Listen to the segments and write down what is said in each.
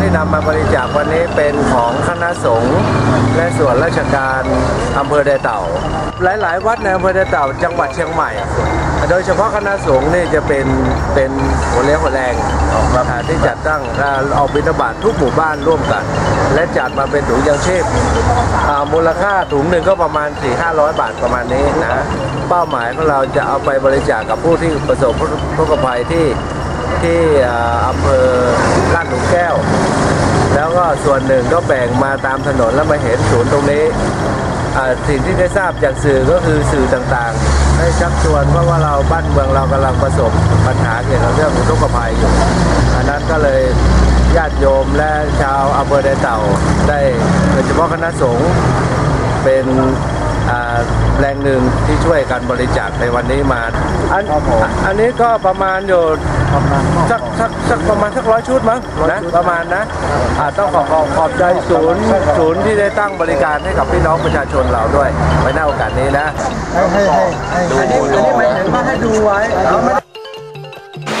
ที่นำมาบริจาควันนี้เป็นของคณะสงฆ์และส่วนราชการอำเภอไดเต่า หลาย ๆ วัดในอำเภอไดเต่าจังหวัดเชียงใหม่ โดยเฉพาะคณะสงฆ์นี่จะเป็นเป็นหัวเลี้ยวหัวแรงอ่าที่จัดตั้งอ่าเอาบิณฑบาตทุกหมู่บ้านร่วมกัน และจัดมาเป็นถุงยังชีพมูลค่าถุงหนึ่งก็ประมาณ 4 5 0 0 บาทประมาณนี้นะเป้าหมายของเราจะเอาไปบริจาคกับผู้ที่ประสบทุกภัยที่ ที่อ่าอำเภอลาดหลุมแก้ว แล้วก็ส่วนหนึ่งก็แบ่งมาตามถนนแล้วมาเห็นศูนย์ตรงนี้อ่าสิ่งที่ได้ทราบจากสื่อก็คือสื่อต่างๆให้ชักชวนเพราะว่าเราบ้านเมืองเรากำลังประสบปัญหาเกี่ยวกับเรื่องอุทกภัยอยู่อันนั้นก็เลยญาติโยมและชาวอำเภอไดเต่าได้โดยเฉพาะคณะสงฆ์เป็นอ่าแรงหนึ่งที่ช่วยกันบริจาคในวันนี้มา อันอันนี้ก็ประมาณอยู่ สักสักสักประมาณสักร้อยชุดมั้งนะประมาณนะอ่าต้องขอขอบขอบใจศูนย์ศูนย์ที่ได้ตั้งบริการให้กับพี่น้องประชาชนเราด้วยไว้ในโอกาสนี้นะให้ให้ให้ให้ดูอันนี้อันนี้หมายถึงว่าให้ดูไว้เอาไม่ได้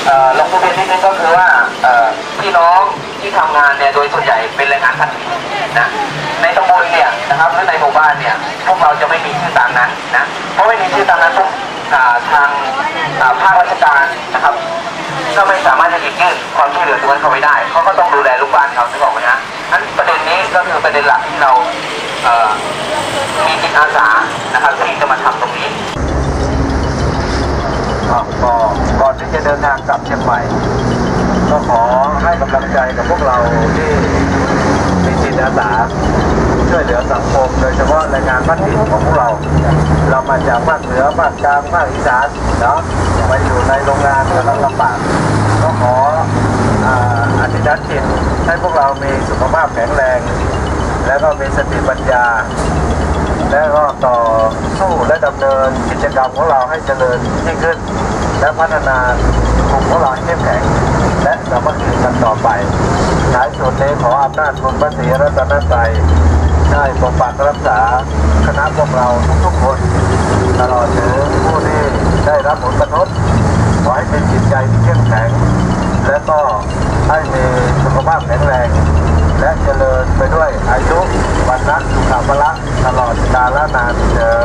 เอ่อลงทะเบียนนิดนึงก็คือว่าเอ่อพี่น้องที่ทำงานเนี่ยโดยส่วนใหญ่เป็นแรงงานท่านถิ่นนะในตำบลเนี่ยนะครับหรือในหมู่บ้านเนี่ยพวกเราจะไม่มีชื่อตามนั้นนะเพราะไม่มีชื่อตามนั้นปุ๊บอ่าทางอ่าภาคราชการนะครับ ก็ไม่สามารถจะหยิบยื่นความช่วยเหลือตรงนั้นเข้าไปได้เขาก็ต้องดูแลลูกบ้านเขานึกออกไหมฮะอันประเด็นนี้ก็คือประเด็นหลักที่เรามีจิตอาสานะครับที่จะมาทำตรงนี้ก็ก่อนที่จะเดินทางกลับเชียงใหม่ก็ขอให้กำลังใจกับพวกเราที่มีจิตอาสา ช่วยเหลือสังคม โดยเฉพาะแรงงานบ้านถิ่นของพวกเรา เรามาจากภาคเหนือภาคกลางภาคอีสานเนาะมาอยู่ในโรงงานกำลังลำบากก็ขออธิษฐานจิตให้พวกเรามีสุขภาพแข็งแรง แล้วก็มีสติปัญญา และก็ต่อสู้และดำเนินกิจกรรมของเราให้เจริญยิ่งขึ้น และพัฒนากลุ่มของเราให้เข้มแข็ง และสามัคคีกันต่อไปท้ายสุดนี้ขออำนาจคุณพระศรีรัตนตรัย ได้ปกปักรักษาคณะพวกเราทุกๆคนตลอดถึงผู้ที่ได้รับผลกระทบขอให้เป็นจิตใจที่เข้มแข็ง และก็ให้มีสุขภาพแข็งแรง และเจริญไปด้วยอายุวันนั้นสุขภาระตลอดกาลนานเจอ